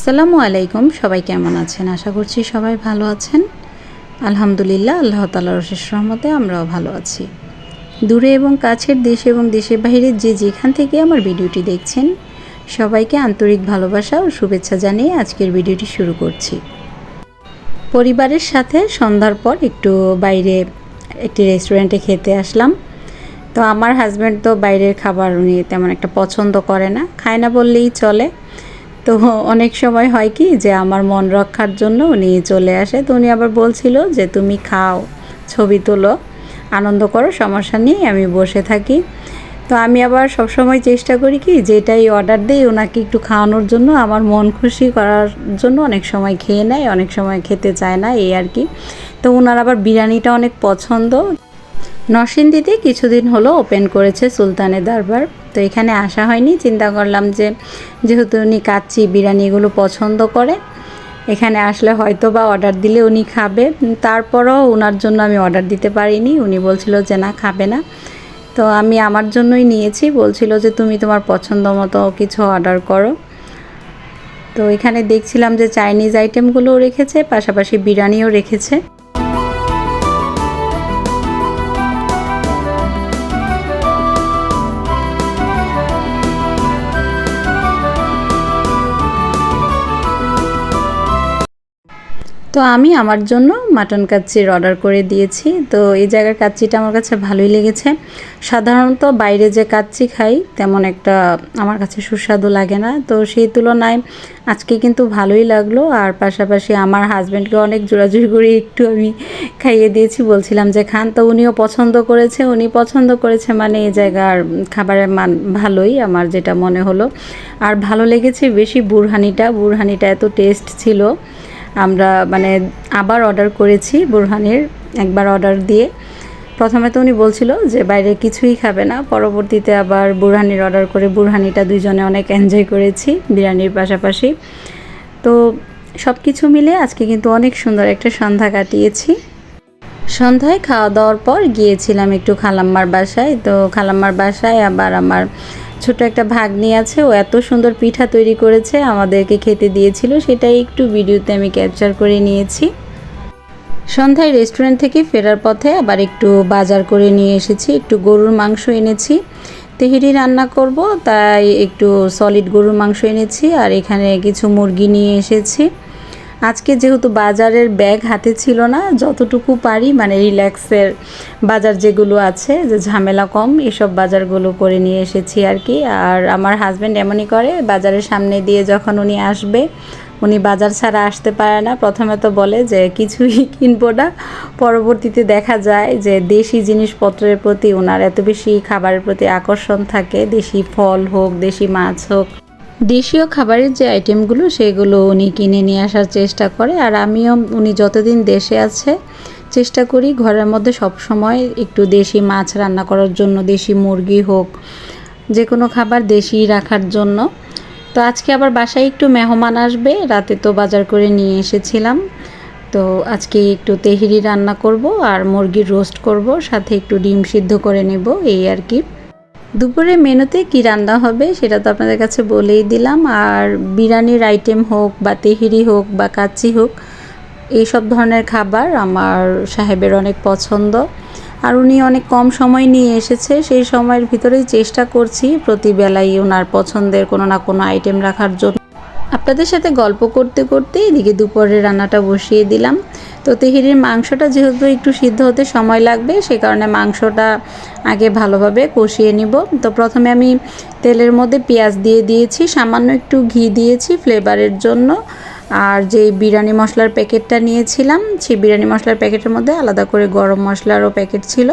আসসালামু আলাইকুম। সবাই কেমন আছেন? আশা করছি সবাই ভালো আছেন। আলহামদুলিল্লাহ, আল্লাহ তালার অশেষ রহমতে আমরাও ভালো আছি। দূরে এবং কাছের দেশ এবং দেশের বাইরে যে যেখান থেকে আমার ভিডিওটি দেখছেন, সবাইকে আন্তরিক ভালোবাসা ও শুভেচ্ছা জানিয়ে আজকের ভিডিওটি শুরু করছি। পরিবারের সাথে সন্ধ্যার পর একটু বাইরে একটি রেস্টুরেন্টে খেতে আসলাম। তো আমার হাজব্যান্ড তো বাইরের খাবার উনি তেমন একটা পছন্দ করে না। খায় না বললেই চলে। তো অনেক সময় হয় কি যে আমার মন রক্ষার জন্য উনি চলে আসে। তো উনি আবার বলছিল যে, তুমি খাও, ছবি তোলো, আনন্দ করো, সমস্যা নেই, আমি বসে থাকি। তো আমি আবার সবসময় চেষ্টা করি কি যেটাই অর্ডার দিই ওনাকে একটু খাওয়ানোর জন্য, আমার মন খুশি করার জন্য অনেক সময় খেয়ে নেয়, অনেক সময় খেতে চায় না, এই আর কি। তো ওনার আবার বিরিয়ানিটা অনেক পছন্দ। নরসিংদীতে কিছুদিন হলো ওপেন করেছে সুলতানের দরবার। তো এখানে আসা হয়নি। চিন্তা করলাম যে যেহেতু উনি কাচ্চি বিরিয়ানি এগুলো পছন্দ করে, এখানে আসলে হয়তো বা অর্ডার দিলে উনি খাবে। তারপরও ওনার জন্য আমি অর্ডার দিতে পারিনি। উনি বলছিল যে না, খাবে না। তো আমি আমার জন্যই নিয়েছি। বলছিল যে তুমি তোমার পছন্দ মতো কিছু অর্ডার করো। তো এখানে দেখছিলাম যে চাইনিজ আইটেমগুলোও রেখেছে, পাশাপাশি বিরিয়ানিও রেখেছে। তো আমি আমার জন্য মাটন কাচ্চির অর্ডার করে দিয়েছি। তো এই জায়গার কাচ্চিটা আমার কাছে ভালোই লেগেছে। সাধারণত বাইরে যে কাচ্চি খাই, তেমন একটা আমার কাছে সুস্বাদু লাগে না। তো সেই তুলনায় আজকে কিন্তু ভালোই লাগল। আর পাশাপাশি আমার হাজব্যান্ডকে অনেক জোরাজুরি করে একটু আমি খাইয়ে দিয়েছি। বলছিলাম যে, খান তো উনিও পছন্দ করেছে। উনি পছন্দ করেছে মানে এই জায়গার খাবারের মান ভালোই, আমার যেটা মনে হলো। আর ভালো লেগেছে বেশি বুরহানিটা। বুরহানিটা এত টেস্ট ছিল। আমরা মানে আবার অর্ডার করেছি বুরহানির, একবার অর্ডার দিয়ে। প্রথমে তো উনি বলছিল যে বাইরে কিছুই খাবে না, পরবর্তীতে আবার বুরহানির অর্ডার করে বুরহানিটা দুইজনে অনেক এনজয় করেছি বিরিয়ানির পাশাপাশি। তো সব কিছু মিলে আজকে কিন্তু অনেক সুন্দর একটা সন্ধ্যা কাটিয়েছি। সন্ধ্যায় খাওয়া দাওয়ার পর গিয়েছিলাম একটু খালাম্মার বাসায়, তো খালাম্মার বাসায় আবার আমার ছোট একটা ভাগ্নি আছে, ও এত সুন্দর পিঠা তৈরি করেছে, আমাদেরকে খেতে দিয়েছিল, সেটাই একটু ভিডিওতে আমি ক্যাপচার করে নিয়েছি। সন্ধ্যায় রেস্টুরেন্ট থেকে ফেরার পথে আবার একটু বাজার করে নিয়ে এসেছি, একটু গরুর মাংস এনেছি। তেহেরি রান্না করব, তাই একটু সলিড গরুর মাংস এনেছি, আর এখানে কিছু মুরগি নিয়ে এসেছি। আজকে যেহেতু বাজারের ব্যাগ হাতে ছিল না, যতটুকু পারি মানে রিল্যাক্সের বাজার যেগুলো আছে, যে ঝামেলা কম, এসব বাজারগুলো করে নিয়ে এসেছি আর কি। আর আমার হাজব্যান্ড এমনই করে, বাজারের সামনে দিয়ে যখন উনি আসবে, উনি বাজার ছাড়া আসতে পারে না। প্রথমে তো বলে যে, কিছুই কিনবো না। পরবর্তীতে দেখা যায় যে, দেশি জিনিসপত্রের প্রতি ওনার এত বেশি খাবারের প্রতি আকর্ষণ থাকে। দেশি ফল হোক, দেশি মাছ হোক। দেশীয় খাবারের যে আইটেমগুলো, সেগুলো উনি কিনে নিয়ে আসার চেষ্টা করে। আর আমিও, উনি যতদিন দেশে আছে, চেষ্টা করি ঘরের মধ্যে সব সময় একটু দেশি মাছ রান্না করার জন্য, দেশি মুরগি হোক যে কোনো খাবার দেশি রাখার জন্য। তো আজকে আবার বাসায় একটু মেহমান আসবে, রাতে তো বাজার করে নিয়ে এসেছিলাম। তো আজকে একটু তেহিরি রান্না করব আর মুরগির রোস্ট করব, সাথে একটু ডিম সিদ্ধ করে নেব, এই আর কি। দুপুরে মেনুতে কি রান্না হবে সেটা তো আপনাদের কাছে বলেই দিলাম। আর বিরিয়ানির আইটেম হোক বা তেহিরি হোক বা কাচ্চি হোক, এইসব ধরনের খাবার আমার সাহেবের অনেক পছন্দ। আর উনি অনেক কম সময় নিয়ে এসেছে, সেই সময়ের ভিতরেই চেষ্টা করছি প্রতিবেলাই ওনার পছন্দের কোনো না কোনো আইটেম রাখার জন্য। আপনাদের সাথে গল্প করতে করতে এদিকে দুপুরে রান্নাটা বসিয়ে দিলাম। তো তেহিরির মাংসটা যেহেতু একটু সিদ্ধ হতে সময় লাগবে, সে কারণে মাংসটা আগে ভালোভাবে কষিয়ে নিব। তো প্রথমে আমি তেলের মধ্যে পেঁয়াজ দিয়ে দিয়েছি, সামান্য একটু ঘি দিয়েছি ফ্লেভারের জন্য। আর যে বিরিয়ানি মশলার প্যাকেটটা নিয়েছিলাম, সেই বিরিয়ানি মশলার প্যাকেটের মধ্যে আলাদা করে গরম মশলারও প্যাকেট ছিল।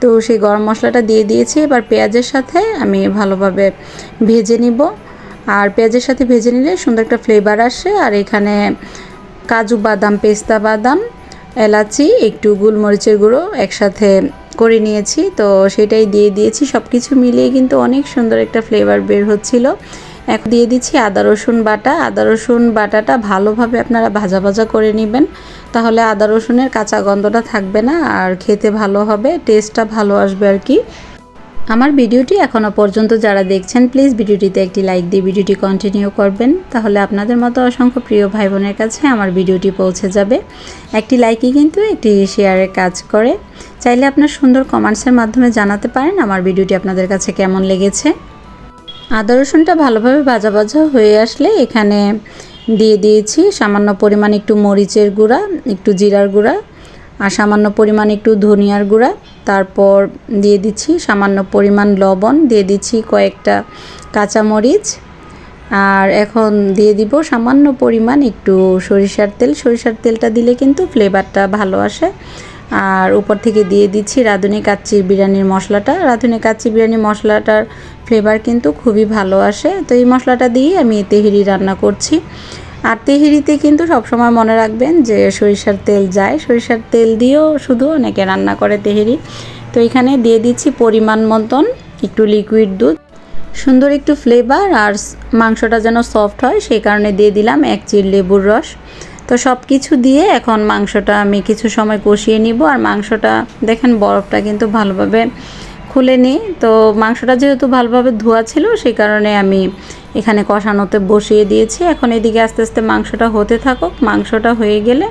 তো সেই গরম মশলাটা দিয়ে দিয়েছি, এবার পেঁয়াজের সাথে আমি ভালোভাবে ভেজে নিব। আর পেঁয়াজের সাথে ভেজে নিলে সুন্দর একটা ফ্লেভার আসে। আর এখানে কাজু বাদাম, পেস্তা বাদাম, এলাচি, একটু গোলমরিচের গুঁড়ো একসাথে করে নিয়েছি। তো সেটাই দিয়ে দিয়েছি। সব কিছু মিলিয়ে কিন্তু অনেক সুন্দর একটা ফ্লেভার বের হচ্ছিল। এখন দিয়ে দিচ্ছি আদা, রসুন বাটা। আদা, রসুন বাটাটা ভালোভাবে আপনারা ভাজা ভাজা করে নেবেন। তাহলে আদা, রসুনের কাঁচা গন্ধটা থাকবে না, আর খেতে ভালো হবে টেস্টটা ভালো আসবে আর কি। আমার ভিডিওটি এখনও পর্যন্ত যারা দেখছেন প্লিজ ভিডিওটিতে একটি লাইক দিয়ে ভিডিওটি কন্টিনিউ করবেন। তাহলে আপনাদের মতো অসংখ্য প্রিয় ভাই বোনের কাছে আমার ভিডিওটি পৌঁছে যাবে। একটি লাইকই কিন্তু একটি শেয়ারের কাজ করে। চাইলে আপনার সুন্দর কমেন্টসের মাধ্যমে জানাতে পারেন আমার ভিডিওটি আপনাদের কাছে কেমন লেগেছে। আদা রসুনটা ভালোভাবে ভাজা ভাজা হয়ে আসলে এখানে দিয়ে দিয়েছি। সামান্য পরিমাণ একটু মরিচের গুঁড়া, একটু জিরার গুঁড়া আর সামান্য পরিমাণ একটু ধনিয়ার গুঁড়া, তারপর দিয়ে দিচ্ছি সামান্য পরিমাণ লবণ, দিয়ে দিচ্ছি কয়েকটা কাঁচামরিচ, আর এখন দিয়ে দিব সামান্য পরিমাণ একটু সরিষার তেল। সরিষার তেলটা দিলে কিন্তু ফ্লেভারটা ভালো আসে। আর উপর থেকে দিয়ে দিচ্ছি রাঁধুনি কাচ্চি বিরিয়ানির মশলাটা। রাঁধুনি কাচ্চি বিরিয়ানি মশলাটার ফ্লেভার কিন্তু খুবই ভালো আসে। তো এই মশলাটা দিয়ে আমি তেহেরি রান্না করছি। আর তেহেরিতে কিন্তু সবসময় মনে রাখবেন যে সরিষার তেল যায়। সরিষার তেল দিয়েও শুধু অনেকে রান্না করে তেহেরি। তো এখানে দিয়ে দিচ্ছি পরিমাণ মতন একটু লিকুইড দুধ। সুন্দর একটু ফ্লেভার আর মাংসটা যেন সফট হয়, সেই কারণে দিয়ে দিলাম এক চির লেবুর রস। তো সব কিছু দিয়ে এখন মাংসটা আমি কিছু সময় কষিয়ে নিব আর মাংসটা দেখেন বরফটা কিন্তু ভালোভাবে খুলে নিই। তো মাংসটা যেহেতু ভালোভাবে ধোয়া ছিল, সেই কারণে আমি এখানে কষানোতে বসিয়ে দিয়েছি। এখন এদিকে আস্তে আস্তে মাংসটা হতে থাকুক। মাংসটা হয়ে গেলে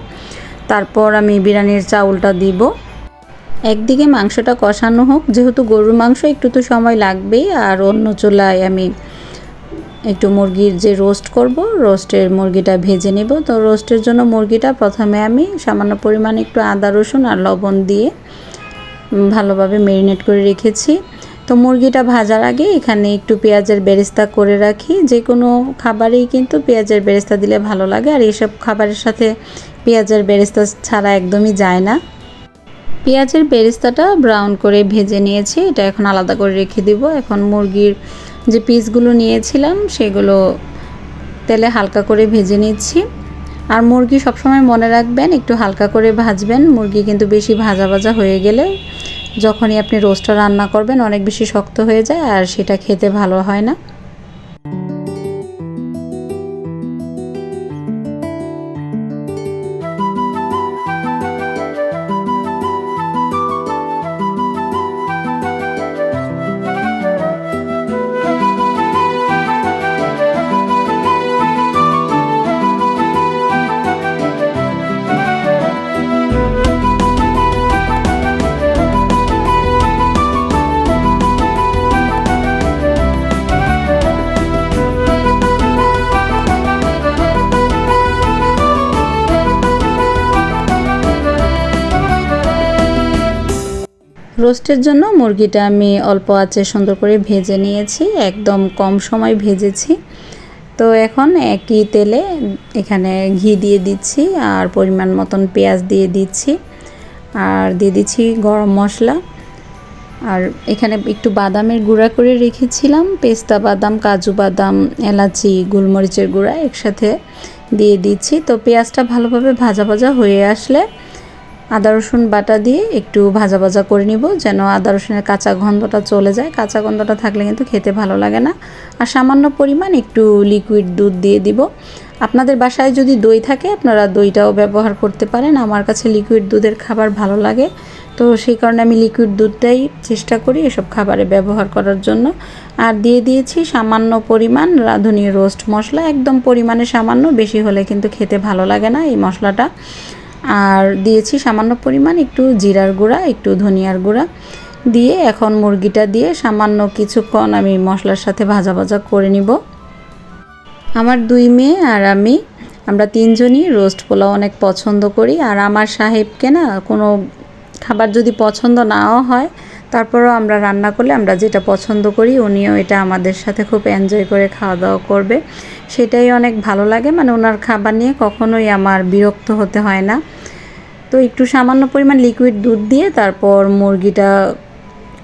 তারপর আমি বিরিয়ানির চাউলটা দিব। একদিকে মাংসটা কষানো হোক। যেহেতু গরুর মাংস, একটু তো সময় লাগবেই। আর অন্য চুলায় আমি একটু মুরগির যে রোস্ট করব, রোস্টের মুরগিটা ভেজে নেব। তো রোস্টের জন্য মুরগিটা প্রথমে আমি সামান্য পরিমাণ একটু আদা রসুন আর লবণ দিয়ে ভালোভাবে মেরিনেট করে রেখেছি। তো মুরগিটা ভাজার আগে এখানে একটু পেঁয়াজের বেরেস্তা করে রাখি। যে কোনো খাবারেই কিন্তু পেঁয়াজের বেরেস্তা দিলে ভালো লাগে। আর এইসব খাবারের সাথে পেঁয়াজের বেরেস্তা ছাড়া একদমই যায় না। পেঁয়াজের বেরেস্তাটা ব্রাউন করে ভেজে নিয়েছি। এটা এখন আলাদা করে রেখে দিব। এখন মুরগির যে পিসগুলো নিয়েছিলাম, সেগুলো তেলে হালকা করে ভেজে নিচ্ছি। আর মুরগি সবসময় মনে রাখবেন, একটু হালকা করে ভাজবেন। মুরগি কিন্তু বেশি ভাজা ভাজা হয়ে গেলে যখনই আপনি রোস্টটা রান্না করবেন, অনেক বেশি শক্ত হয়ে যায় আর সেটা খেতে ভালো হয় না। রোস্টের জন্য মুরগিটা আমি অল্প আঁচে সুন্দর করে ভেজে নিয়েছি, একদম কম সময় ভেজেছি। তো এখন একই তেলে এখানে ঘি দিয়ে দিচ্ছি আর পরিমাণ মতন পেঁয়াজ দিয়ে দিচ্ছি। আর দিয়ে দিচ্ছি গরম মশলা। আর এখানে একটু বাদামের গুঁড়া করে রেখেছিলাম, পেস্তা বাদাম, কাজু বাদাম, এলাচি, গোলমরিচের গুঁড়া একসাথে দিয়ে দিচ্ছি। তো পেঁয়াজটা ভালোভাবে ভাজা ভাজা হয়ে আসলে আদা, রসুন বাটা দিয়ে একটু ভাজা ভাজা করে নিব যেন আদা, রসুনের কাঁচা গন্ধটা চলে যায়। কাঁচা গন্ধটা থাকলে কিন্তু খেতে ভালো লাগে না। আর সামান্য পরিমাণ একটু লিকুইড দুধ দিয়ে দিব। আপনাদের বাসায় যদি দই থাকে, আপনারা দইটাও ব্যবহার করতে পারেন। আমার কাছে লিকুইড দুধের খাবার ভালো লাগে। তো সেই কারণে আমি লিকুইড দুধটাই চেষ্টা করি এসব খাবারে ব্যবহার করার জন্য। আর দিয়ে দিয়েছি সামান্য পরিমাণ রাঁধুনি রোস্ট মশলা। একদম পরিমাণে সামান্য, বেশি হলে কিন্তু খেতে ভালো লাগে না এই মশলাটা। আর দিয়েছি সামান্য পরিমাণ, একটু জিরার গুঁড়া, একটু ধনিয়ার গুঁড়া দিয়ে এখন মুরগিটা দিয়ে সামান্য কিছুক্ষণ আমি মশলার সাথে ভাজা ভাজা করে নিব। আমার দুই মেয়ে আর আমি, আমরা তিনজনই রোস্ট পোলাও অনেক পছন্দ করি। আর আমার সাহেবকে না কোনো খাবার যদি পছন্দ নাও হয় তারপরও আমরা রান্না করলে আমরা যেটা পছন্দ করি উনিও এটা আমাদের সাথে খুব এনজয় করে খাওয়া দাওয়া করবে। সেটাই অনেক ভালো লাগে মানে ওনার খাবার নিয়ে কখনোই আমার বিরক্ত হতে হয় না। তো একটু সামান্য পরিমাণ লিকুইড দুধ দিয়ে তারপর মুরগিটা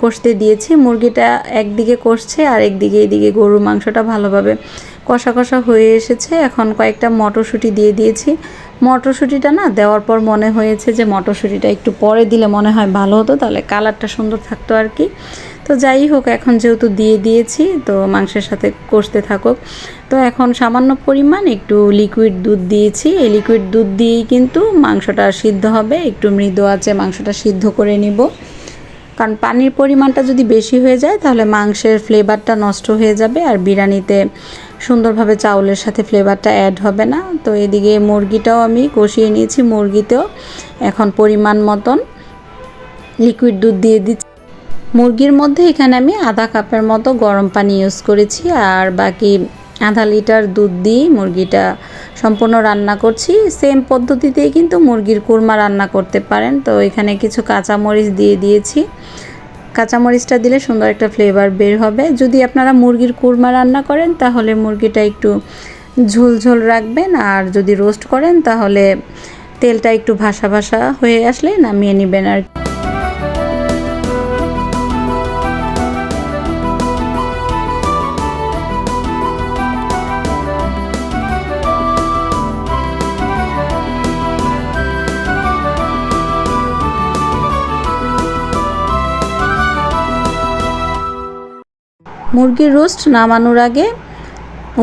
কষতে দিয়েছি। মুরগিটা একদিকে কষছে আর একদিকে এদিকে গরুর মাংসটা ভালোভাবে কষা কষা হয়ে এসেছে। এখন কয়েকটা মটরশুঁটি দিয়ে দিয়েছি। মটরশুঁটিটা না দেওয়ার পর মনে হয়েছে যে মটরশুঁটিটা একটু পরে দিলে মনে হয় ভালো হতো, তাহলে কালারটা সুন্দর থাকতো আর কি। তো যাই হোক, এখন যেহেতু দিয়ে দিয়েছি, তো মাংসের সাথে কষতে থাকুক। তো এখন সামান্য পরিমাণ একটু লিকুইড দুধ দিয়েছি। এই লিকুইড দুধ দিয়েই কিন্তু মাংসটা সিদ্ধ হবে। একটু মৃদু আছে মাংসটা সিদ্ধ করে নিব। কারণ পানির পরিমাণটা যদি বেশি হয়ে যায়, তাহলে মাংসের ফ্লেভারটা নষ্ট হয়ে যাবে। আর বিরিয়ানিতে সুন্দরভাবে চাউলের সাথে ফ্লেভারটা অ্যাড হবে না। তো এদিকে মুরগিটাও আমি কষিয়ে নিয়েছি, মুরগিতেও এখন পরিমাণ মতন লিকুইড দুধ দিয়ে দিচ্ছি। মুরগির মধ্যে এখানে আমি আধা কাপের মতো গরম পানি ইউজ করেছি আর বাকি আধা লিটার দুধ দিয়ে মুরগিটা সম্পূর্ণ রান্না করছি। সেম পদ্ধতিতেই কিন্তু মুরগির কুরমা রান্না করতে পারেন। তো এখানে কিছু কাঁচামরিচ দিয়ে দিয়েছি। কাঁচামরিচটা দিলে সুন্দর একটা ফ্লেভার বের হবে। যদি আপনারা মুরগির কুরমা রান্না করেন, তাহলে মুরগিটা একটু ঝোলঝোল রাখবেন। আর যদি রোস্ট করেন, তাহলে তেলটা একটু ভাসা ভাসা হয়ে আসলে নামিয়ে নেবেন আর মুরগির রোস্ট নামানোর আগে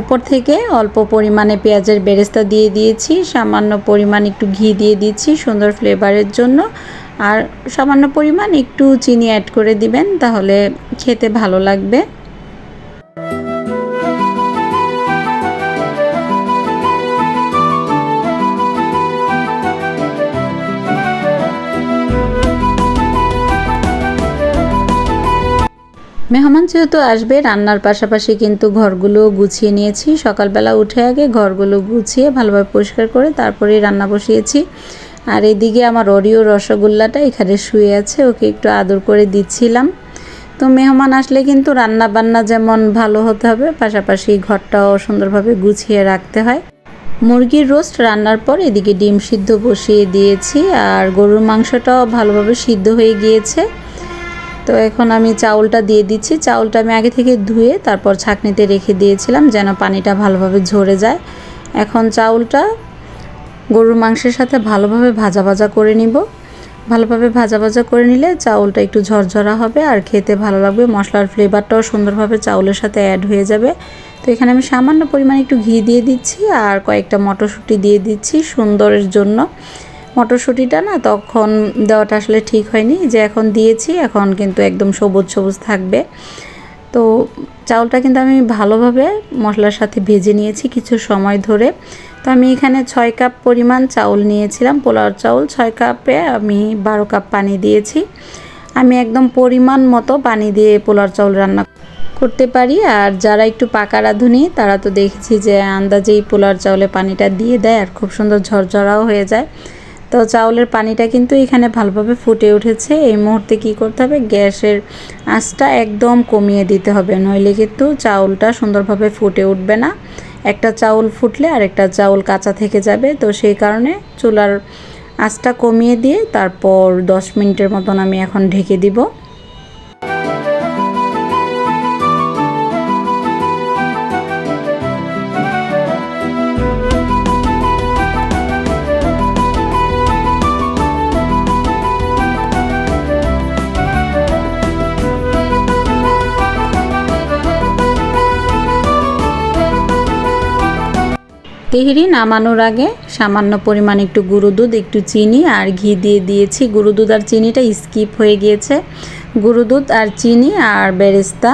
উপর থেকে অল্প পরিমাণে পেঁয়াজের বেরেস্তা দিয়ে দিয়েছি, সামান্য পরিমাণ একটু ঘি দিয়ে দিচ্ছি সুন্দর ফ্লেভারের জন্য। আর সামান্য পরিমাণ একটু চিনি অ্যাড করে দিবেন, তাহলে খেতে ভালো লাগবে। মেহমান যেহেতু আসবে, রান্নার পাশাপাশি কিন্তু ঘরগুলো গুছিয়ে নিয়েছি। সকালবেলা উঠে আগে ঘরগুলো গুছিয়ে ভালোভাবে পরিষ্কার করে তারপরেই রান্না বসিয়েছি। আর এদিকে আমার অরিও রসগোল্লাটা এখানে শুয়ে আছে, ওকে একটু আদর করে দিচ্ছিলাম। তো মেহমান আসলে কিন্তু রান্না বান্না যেমন ভালো হতে হবে, পাশাপাশি ঘরটাও সুন্দরভাবে গুছিয়ে রাখতে হয়। মুরগির রোস্ট রান্নার পর এদিকে ডিম সিদ্ধ বসিয়ে দিয়েছি, আর গরুর মাংসটাও ভালোভাবে সিদ্ধ হয়ে গিয়েছে। তো এখন আমি চাউলটা দিয়ে দিচ্ছি। চাউলটা আমি আগে থেকে ধুয়ে তারপর ছাঁকনিতে রেখে দিয়েছিলাম যেন পানিটা ভালোভাবে ঝরে যায়। এখন চাউলটা গরুর মাংসের সাথে ভালোভাবে ভাজা ভাজা করে নিব। ভালোভাবে ভাজা ভাজা করে নিলে চাউলটা একটু ঝরঝরা হবে আর খেতে ভালো লাগবে। মশলার ফ্লেভারটাও সুন্দরভাবে চাউলের সাথে অ্যাড হয়ে যাবে। তো এখানে আমি সামান্য পরিমাণে একটু ঘি দিয়ে দিচ্ছি আর কয়েকটা মটরশুঁটি দিয়ে দিচ্ছি সুন্দরের জন্য। মটরশুঁটিটা না তখন দেওয়াটা আসলে ঠিক হয়নি। যে এখন দিয়েছি, এখন কিন্তু একদম সবুজ সবুজ থাকবে। তো চাউলটা কিন্তু আমি ভালোভাবে মশলার সাথে ভেজে নিয়েছি কিছু সময় ধরে। তো আমি এখানে ছয় কাপ পরিমাণ চাউল নিয়েছিলাম, পোলাও চাউল। ছয় কাপে আমি বারো কাপ পানি দিয়েছি। আমি একদম পরিমাণ মতো পানি দিয়ে পোলাও চাউল রান্না করতে পারি। আর যারা একটু পাকা রাঁধুনি, তারা তো দেখেছি যে আন্দাজেই পোলার চাউলে পানিটা দিয়ে দেয় আর খুব সুন্দর ঝরঝরাও হয়ে যায়। তো চাউলের পানিটা কিন্তু এখানে ভালোভাবে ফুটে উঠেছে। এই মুহূর্তে কি করতে হবে? গ্যাসের আঁচটা একদম কমিয়ে দিতে হবে, নইলে কিন্তু চাউলটা সুন্দরভাবে ফুটে উঠবে না। একটা চাউল ফুটলে আরেকটা চাউল কাঁচা থেকে যাবে, তো সেই কারণে চুলার আঁচটা কমিয়ে দিয়ে তারপর দশ মিনিটের মতন আমি এখন ঢেকে দিব। তেহরি নামানোর আগে সামান্য পরিমাণ একটু গুঁড়ো দুধ, একটু চিনি আর ঘি দিয়ে দিয়েছি। গুঁড়ো দুধ আর চিনিটা স্কিপ হয়ে গিয়েছে। গুঁড়ো দুধ আর চিনি আর বেরেস্তা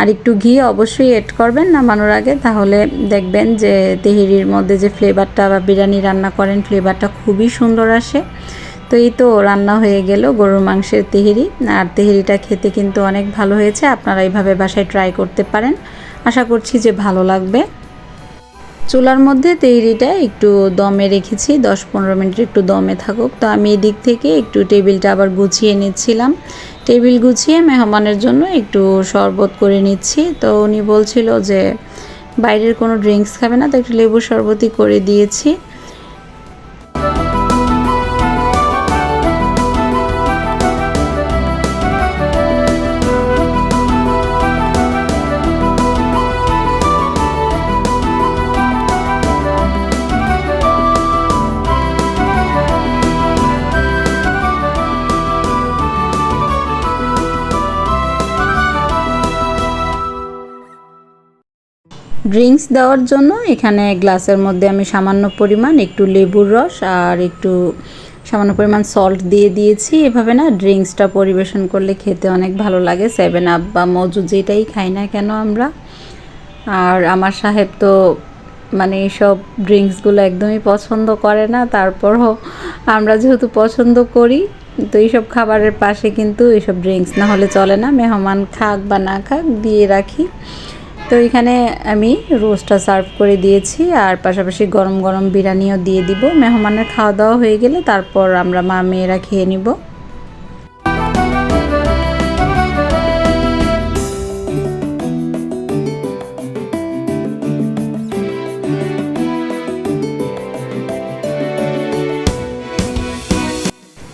আর একটু ঘি অবশ্যই এড করবেন নামানোর আগে। তাহলে দেখবেন যে তেহেরির মধ্যে যে ফ্লেভারটা বা বিরিয়ানি রান্না করেন ফ্লেভারটা খুবই সুন্দর আসে। তো এই তো রান্না হয়ে গেল গরুর মাংসের তেহেরি। আর তেহেরিটা খেতে কিন্তু অনেক ভালো হয়েছে। আপনারা এইভাবে বাসায় ট্রাই করতে পারেন। আশা করছি যে ভালো লাগবে। চুলার মধ্যে তেহরিটা একটু দমে রেখেছি, দশ পনেরো মিনিট একটু দমে থাকুক। তো আমি এদিক থেকে একটু টেবিলটা আবার গুছিয়ে নিচ্ছিলাম। টেবিল গুছিয়ে মেহমানের জন্য একটু শরবত করে নিচ্ছি। তো উনি বলছিল যে, বাইরের কোনো ড্রিঙ্কস খাবে না, তো একটু লেবু শরবতই করে দিয়েছি। ড্রিঙ্কস দেওয়ার জন্য। এখানে গ্লাসের মধ্যে আমি সামান্য পরিমাণ একটু লেবুর রস আর একটু সামান্য পরিমাণ সল্ট দিয়ে দিয়েছি। এভাবে না ড্রিঙ্কসটা পরিবেশন করলে খেতে অনেক ভালো লাগে। সেভেন আপ বা মজু যেটাই খাই না কেন আমরা। আর আমার সাহেব তো মানে এইসব ড্রিঙ্কসগুলো একদমই পছন্দ করে না। তারপরও আমরা যেহেতু পছন্দ করি, তো এইসব খাবারের পাশে কিন্তু এইসব ড্রিঙ্কস না হলে চলে না। মেহমান খাক বা না খাক, দিয়ে রাখি। তো এখানে আমি রোস্টটা সার্ভ করে দিয়েছি, আর পাশাপাশি গরম গরম বিরিয়ানিও দিয়ে দিব। মেহমানের খাওয়া দাওয়া হয়ে গেলে তারপর আমরা মা মেয়েরা খেয়ে নিব।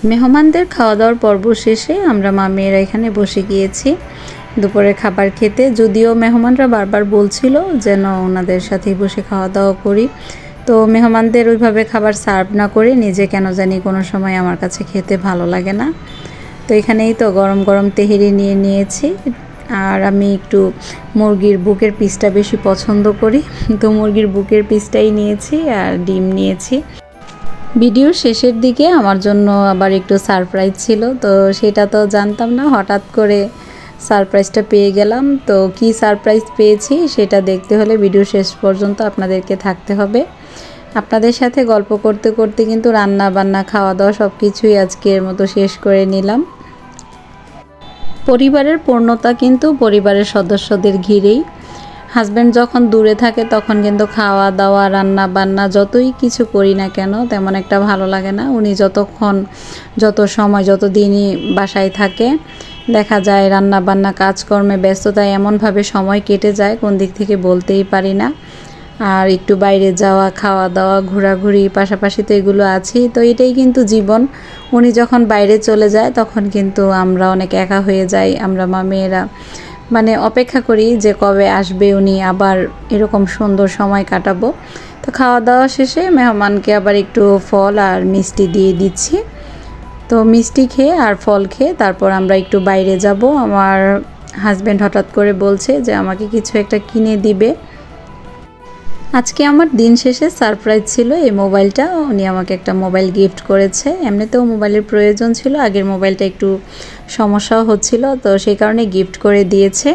মেহমানদের খাওয়া দাওয়ার পর্ব শেষে আমরা মা মেয়েরা এখানে বসে গিয়েছি। দুপুরের খাবার খেতে। যদিও মেহমানরা বারবার বলছিল যেন ওনাদের সাথেই বসে খাওয়া দাওয়া করি। তো মেহমানদের ওইভাবে খাবার সার্ভ না করে নিজে কেন জানি কোনো সময় আমার কাছে খেতে ভালো লাগে না। তো এখানেই তো গরম গরম তেহেরি নিয়ে নিয়েছি। আর আমি একটু মুরগির বুকের পিসটা বেশি পছন্দ করি। তো মুরগির বুকের পিসটাই নিয়েছি আর ডিম নিয়েছি। ভিডিওর শেষের দিকে আমার জন্য আবার একটু সারপ্রাইজ ছিল। তো সেটা তো জানতাম না। হঠাৎ করে সারপ্রাইজটা পেয়ে গেলাম। তো কি সারপ্রাইজ পেয়েছি সেটা দেখতে হলে ভিডিও শেষ পর্যন্ত আপনাদেরকে থাকতে হবে। আপনাদের সাথে গল্প করতে করতে কিন্তু রান্না বান্না খাওয়া দাওয়া সব কিছুই আজকের মতো শেষ করে নিলাম। পরিবারের পূর্ণতা কিন্তু পরিবারের সদস্যদের ঘিরেই। হাজব্যান্ড যখন দূরে থাকে তখন কিন্তু খাওয়া দাওয়া রান্না বান্না যতই কিছু করি না কেন তেমন একটা ভালো লাগে না। উনি যতক্ষণ, যত সময়, যত দিনই বাসায় থাকে দেখা যায় রান্না বান্না কাজকর্মে ব্যস্ততায় এমনভাবে সময় কেটে যায়, কোন দিক থেকে বলতেই পারি না। আর একটু বাইরে যাওয়া, খাওয়া দাওয়া, ঘোরাঘুরি, পাশাপাশি তো এগুলো আছেই। তো এটাই কিন্তু জীবন। উনি যখন বাইরে চলে যায়, তখন কিন্তু আমরা অনেক একা হয়ে যাই, আমরা মা মেয়েরা। মানে অপেক্ষা করি যে কবে আসবে উনি, আবার এরকম সুন্দর সময় কাটাবো। তো খাওয়া দাওয়া শেষে মেহমানকে আবার একটু ফল আর মিষ্টি দিয়ে দিচ্ছি। তো মিষ্টি খেয়ে আর ফল খেয়ে তারপর আমরা একটু বাইরে যাব। আমার হাজব্যান্ড হঠাৎ করে বলছে যে, আমাকে কিছু একটা কিনে দিবে। আজকে আমার দিন শেষে সারপ্রাইজ ছিল এই মোবাইলটা উনি আমাকে একটা মোবাইল গিফট করেছে। এমনিতেও মোবাইলের প্রয়োজন ছিল, আগের মোবাইলটা একটু সমস্যাও হচ্ছিল, তো সেই কারণে গিফট করে দিয়েছে।